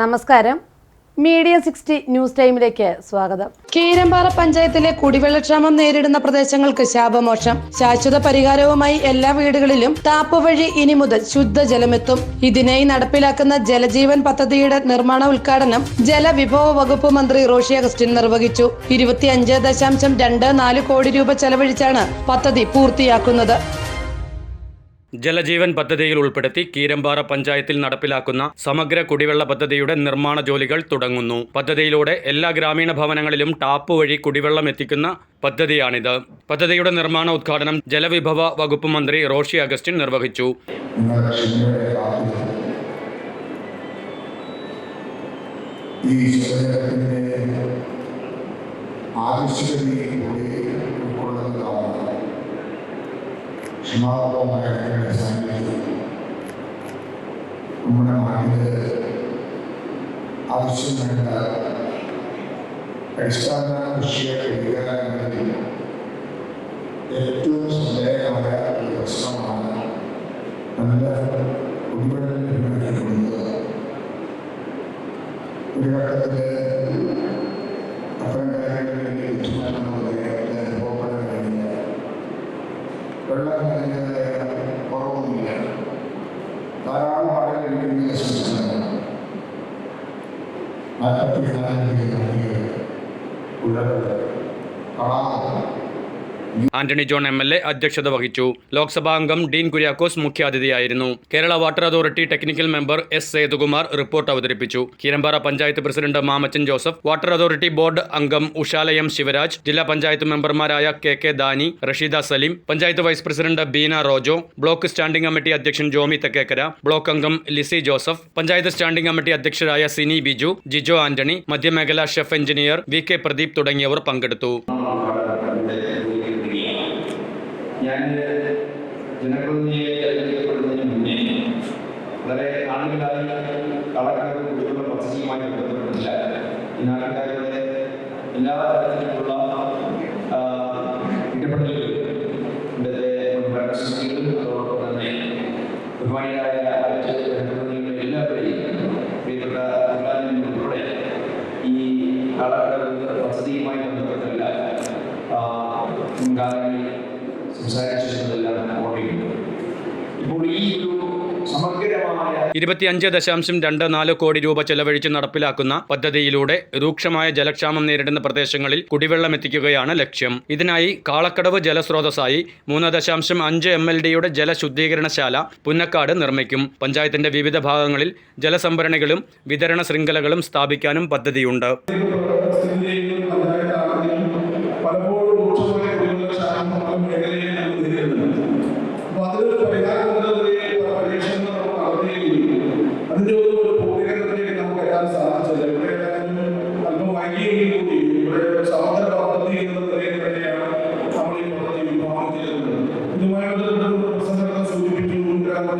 നമസ്കാരം. Media sixty news ടൈമിലേക്ക് സ്വാഗതം. കീരമ്പാറ പഞ്ചായത്തിലെ കുടിവെള്ളക്ഷാമം നേരിടുന്ന പ്രദേശങ്ങൾക്ക് ശാപമോക്ഷം ശാശ്വത പരിഹാരവുമായി എല്ലാ വീടുകളിലും താപ്പ് വഴി ഇനി മുതൽ ശുദ്ധജലമെത്തും. ഇതിനായി നടപ്പിലാക്കുന്ന ജലജീവൻ പദ്ധതിയുടെ നിർമ്മാണ ഉദ്ഘാടനം ജലവിഭവ വകുപ്പ് മന്ത്രി റോഷി അഗസ്റ്റിൻ നിർവഹിച്ചു. ഇരുപത്തിയഞ്ച് ദശാംശം രണ്ട് നാല് കോടി രൂപ ചെലവഴിച്ചാണ് പദ്ധതി പൂർത്തിയാക്കുന്നത്. ജലജീവൻ പദ്ധതിയിൽ ഉൾപ്പെടുത്തി കീരമ്പാറ പഞ്ചായത്തിൽ നടപ്പിലാക്കുന്ന സമഗ്ര കുടിവെള്ള പദ്ധതിയുടെ നിർമ്മാണ ജോലികൾ തുടങ്ങുന്നു. പദ്ധതിയിലൂടെ എല്ലാ ഗ്രാമീണ ഭവനങ്ങളിലും ടാപ്പ് വഴി കുടിവെള്ളം എത്തിക്കുന്ന പദ്ധതിയാണിത്. പദ്ധതിയുടെ നിർമ്മാണ ഉദ്ഘാടനം ജലവിഭവ വകുപ്പ് മന്ത്രി റോഷി അഗസ്റ്റിൻ നിർവഹിച്ചു. ക്ഷമാപകമായ നിങ്ങളുടെ സാന്നിധ്യം നമ്മുടെ നാട്ടിൽ ആവശ്യം വേണ്ട അടിസ്ഥാന വിഷയ പരിഹാരങ്ങളിൽ ഏറ്റവും ശ്രദ്ധേയമായ ഒരു പ്രശ്നമാണ് നല്ല കുടിവെള്ളം ലഭ്യമാക്കിക്കൊടുക്കുക ഒരു ഘട്ടത്തിൽ വെള്ളം നനഞ്ഞത് കുറവൊന്നുമില്ല ധാരാളം മഴ ലഭിക്കുന്ന സംസ്ഥാനമാണ് നാൽപ്പത്തിനാല് നദികൾ പുഴകൾ കളാകൾ Antony John M L A അധ്യക്ഷത വഹിച്ചു. ലോക്സഭാ അംഗം Dean Kuriakose മുഖ്യാതിഥിയായിരുന്നു. Kerala water authority technical member S Sethukumar report അവതരിപ്പിച്ചു. Keerampara panchayat president Mamachan Joseph water authority board അംഗം ഉഷാലയം ശിവരാജ് ജില്ലാ പഞ്ചായത്ത് മെമ്പർമാരായ K K Dani Rasheeda Saleem panchayat vice president Beena Rojo block standing committee അധ്യക്ഷൻ Jomy Thekkekara block അംഗം Lissy Joseph panchayat standing committee അധ്യക്ഷരായ Sini Biju Jijo Antony മധ്യമേഖല chief engineer V K Pradeep തുടങ്ങിയവർ പങ്കെടുത്തു. ഞാൻ ജനപ്രതിനിധിയെ തെരഞ്ഞെടുക്കപ്പെടുന്നതിന് മുന്നേ വളരെ നാളുകളായി കളക്ടർ കുട്ടികളുടെ പദ്ധതിയുമായി ബന്ധപ്പെട്ടിട്ടില്ല. ഈ നാട്ടുകാരുടെ എല്ലാ തരത്തിലുള്ള ഇടപെടലുകളും ഇവിടുത്തെ ഭരണസമിതികളും അതോടൊപ്പം തന്നെ ബഹുമാനിയായ മറ്റ് ജനപ്രതിനിധികളും എല്ലാവരെയും പ്രിയപ്പെട്ട ഈ കളക്ടർ വസതിയുമായി ബന്ധപ്പെട്ടല്ല മുൻകാലങ്ങളിൽ സംസാരിച്ചിട്ടുള്ളതെല്ലാം ഓർമ്മിക്കുന്നു ഇപ്പോൾ ഈ ഒരു സമഗ്രമായ ഇരുപത്തിയഞ്ച് ദശാംശം രണ്ട് നാല് കോടി രൂപ ചെലവഴിച്ച് നടപ്പിലാക്കുന്ന പദ്ധതിയിലൂടെ രൂക്ഷമായ ജലക്ഷാമം നേരിടുന്ന പ്രദേശങ്ങളിൽ കുടിവെള്ളം എത്തിക്കുകയാണ് ലക്ഷ്യം. ഇതിനായി കാളക്കടവ് ജലസ്രോതസ്സായി മൂന്ന് ദശാംശം അഞ്ച് എം എൽ ഡിയുടെ ജലശുദ്ധീകരണശാല പുന്നക്കാട് നിർമ്മിക്കും. പഞ്ചായത്തിന്റെ വിവിധ ഭാഗങ്ങളിൽ ജലസംഭരണികളും വിതരണ ശൃംഖലകളും സ്ഥാപിക്കാനും പദ്ധതിയുണ്ട്.